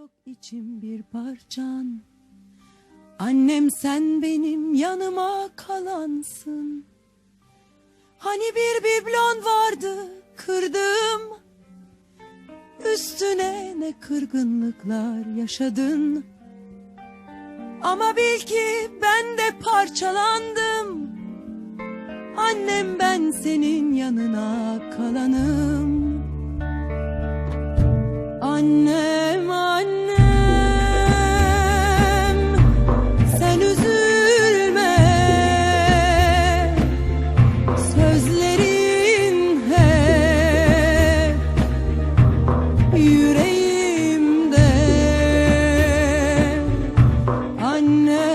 çok içim bir parçan. Annem sen benim yanıma kalansın. Hani bir biblon vardı kırdım Üstüne ne kırgınlıklar yaşadın. Ama bil ki ben de parçalandım. Annem ben senin yanına kalanım No.